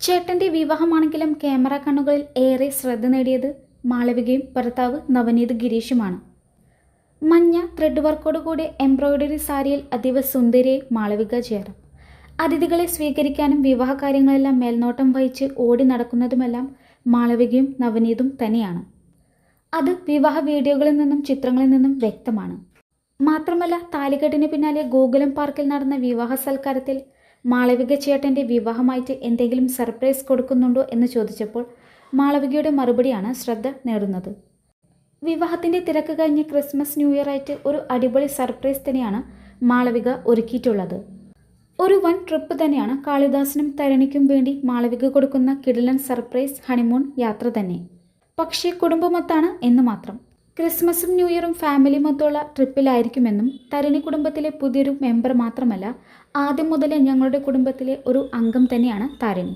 ചേട്ടന്റെ വിവാഹമാണെങ്കിലും ക്യാമറ കണ്ണുകളിൽ ഏറെ ശ്രദ്ധ നേടിയത് മാളവികയും ഭർത്താവ് നവനീത് ഗിരീഷുമാണ്. മഞ്ഞ ത്രെഡ് വർക്കോട് കൂടി എംബ്രോയ്ഡറി സാരിയിൽ അതീവ സുന്ദരിയെ മാളവിക ചേർന്നു അതിഥികളെ സ്വീകരിക്കാനും വിവാഹ കാര്യങ്ങളെല്ലാം മേൽനോട്ടം വഹിച്ച് ഓടി നടക്കുന്നതുമെല്ലാം മാളവികയും നവനീതും തന്നെയാണ്. അത് വിവാഹ വീഡിയോകളിൽ നിന്നും ചിത്രങ്ങളിൽ നിന്നും വ്യക്തമാണ്. മാത്രമല്ല താലികെട്ടിന് പിന്നാലെ ഗോകുലം പാർക്കിൽ നടന്ന വിവാഹ സൽക്കാരത്തിൽ മാളവിക ചേട്ടന്റെ വിവാഹമായിട്ട് എന്തെങ്കിലും സർപ്രൈസ് കൊടുക്കുന്നുണ്ടോ എന്ന് ചോദിച്ചപ്പോൾ മാളവികയുടെ മറുപടിയാണ് ശ്രദ്ധ നേടുന്നത്. വിവാഹത്തിന്റെ തിരക്ക് കഴിഞ്ഞ് ക്രിസ്മസ് ന്യൂ ഇയർ ആയിട്ട് ഒരു അടിപൊളി സർപ്രൈസ് തന്നെയാണ് മാളവിക ഒരുക്കിയിട്ടുള്ളത്. ഒരു വൺ ട്രിപ്പ് തന്നെയാണ് കാളിദാസനും തരണിക്കും വേണ്ടി മാളവിക കൊടുക്കുന്ന കിടിലൻ സർപ്രൈസ് ഹണിമൂൺ യാത്ര തന്നെ. പക്ഷേ കുടുംബമൊത്താണ് എന്ന് മാത്രം. ക്രിസ്മസും ന്യൂ ഇയറും ഫാമിലി മൊത്തമുള്ള ട്രിപ്പിലായിരിക്കുമെന്നും തരണി കുടുംബത്തിലെ പുതിയൊരു മെമ്പർ മാത്രമല്ല ആദ്യം മുതലേ ഞങ്ങളുടെ കുടുംബത്തിലെ ഒരു അംഗം തന്നെയാണ് താരിണി.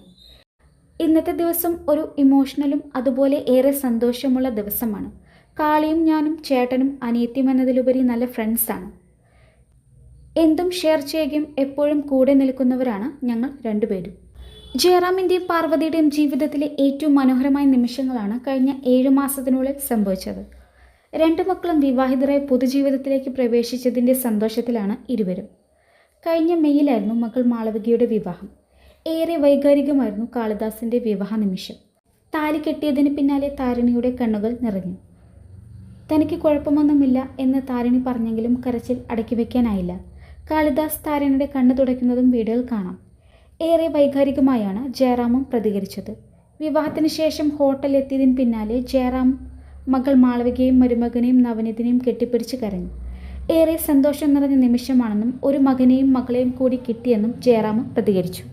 ഇന്നത്തെ ദിവസം ഒരു ഇമോഷണലും അതുപോലെ ഏറെ സന്തോഷമുള്ള ദിവസമാണ്. കാളിയും ഞാനും ചേട്ടനും അനിയത്തിയും എന്നതിലുപരി നല്ല ഫ്രണ്ട്സാണ് എന്തും ഷെയർ ചെയ്യുകയും എപ്പോഴും കൂടെ നിൽക്കുന്നവരാണ് ഞങ്ങൾ രണ്ടുപേരും. ജയറാമിന്റെയും പാർവതിയുടെയും ജീവിതത്തിലെ ഏറ്റവും മനോഹരമായ നിമിഷങ്ങളാണ് കഴിഞ്ഞ ഏഴു മാസത്തിനുള്ളിൽ സംഭവിച്ചത്. രണ്ട് മക്കളും വിവാഹിതരായി പൊതുജീവിതത്തിലേക്ക് പ്രവേശിച്ചതിന്റെ സന്തോഷത്തിലാണ് ഇരുവരും. കഴിഞ്ഞ മെയ്യിലായിരുന്നു മകൾ മാളവികയുടെ വിവാഹം. ഏറെ വൈകാരികമായിരുന്നു കാളിദാസിന്റെ വിവാഹ നിമിഷം. താലി കെട്ടിയതിന് പിന്നാലെ താരിണിയുടെ കണ്ണുകൾ നിറഞ്ഞു. തനിക്ക് കുഴപ്പമൊന്നുമില്ല എന്ന് താരിണി പറഞ്ഞെങ്കിലും കരച്ചിൽ അടക്കി വയ്ക്കാനായില്ല കാളിദാസ് താരിണിയുടെ കണ്ണു തുടയ്ക്കുന്നതും വീഡിയോയിൽ കാണാം. ഏറെ വൈകാരികമായാണ് ജയറാമും പ്രതികരിച്ചത്. വിവാഹത്തിന് ശേഷം ഹോട്ടലിലെത്തിയതിന് പിന്നാലെ ജയറാം മകൾ മാളവികയും മരുമകനെയും നവനീതിനെയും കെട്ടിപ്പിടിച്ച് കരഞ്ഞു. ഏറെ സന്തോഷം നിറഞ്ഞ നിമിഷമാണെന്നും ഒരു മകനെയും മകളെയും കൂടി കിട്ടിയെന്നും ജയറാമ് പ്രതികരിച്ചു.